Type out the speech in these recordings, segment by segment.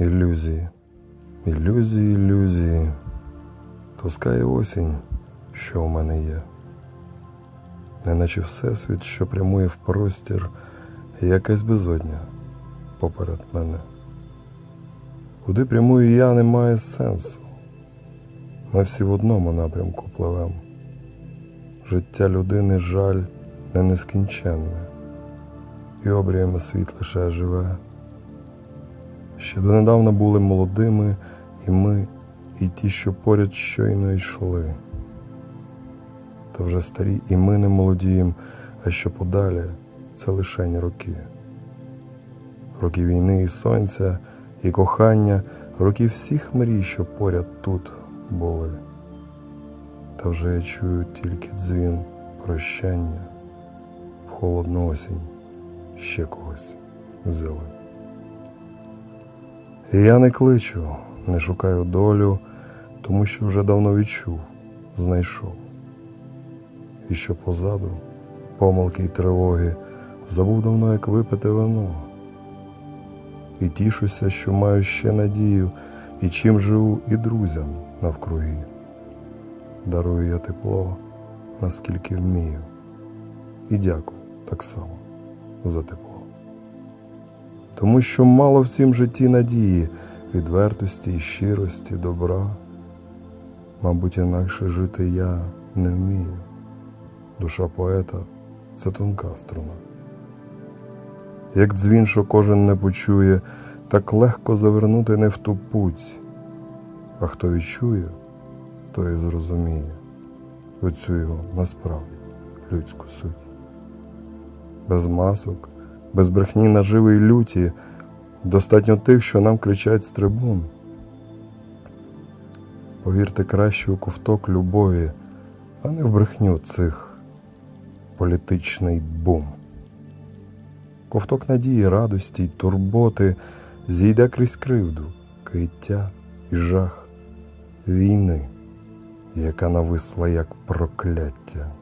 Ілюзії, ілюзії, ілюзії. Пускає осінь, що у мене є. Неначе всесвіт, що прямує в простір, якась безодня поперед мене. Куди прямую я, немає сенсу. Ми всі в одному напрямку пливемо. Життя людини жаль не нескінченне, і обріями світ лише живе. Ще донедавна були молодими і ми, і ті, що поряд щойно йшли. Та вже старі і ми не молодієм, а що подалі це лишень роки. Роки війни і сонця, і кохання, роки всіх мрій, що поряд тут були. Та вже я чую тільки дзвін прощання, в холодну осінь ще когось взяли. Я не кличу, не шукаю долю, тому що вже давно відчув, знайшов. І що позаду, помилки й тривоги, забув давно, як випити вино. І тішуся, що маю ще надію, і чим живу, і друзям навкруги. Дарую я тепло, наскільки вмію, і дякую так само за тепло. Тому що мало в цім житті надії, відвертості і щирості, добра. Мабуть, інакше жити я не вмію. Душа поета це тонка струна. Як дзвін, що кожен не почує, так легко завернути не в ту путь. А хто відчує, той і зрозуміє оцю його насправді людську суть. Без масок, без брехні наживи й люті, достатньо тих, що нам кричать з трибун. Повірте краще у ковток любові, а не в брехню цих політичний бум. Ковток надії, радості й турботи зійде крізь кривду, киття і жах війни, яка нависла як прокляття,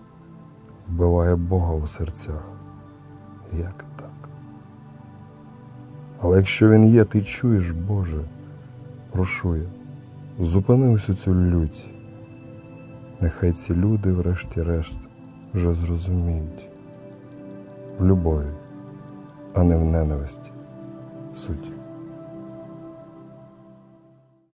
вбиває Бога у серцях. Як так? Але якщо він є, ти чуєш, Боже, прошу я, зупини усю цю лють. Нехай ці люди, врешті-решт, вже зрозуміють в любові, а не в ненависті суть.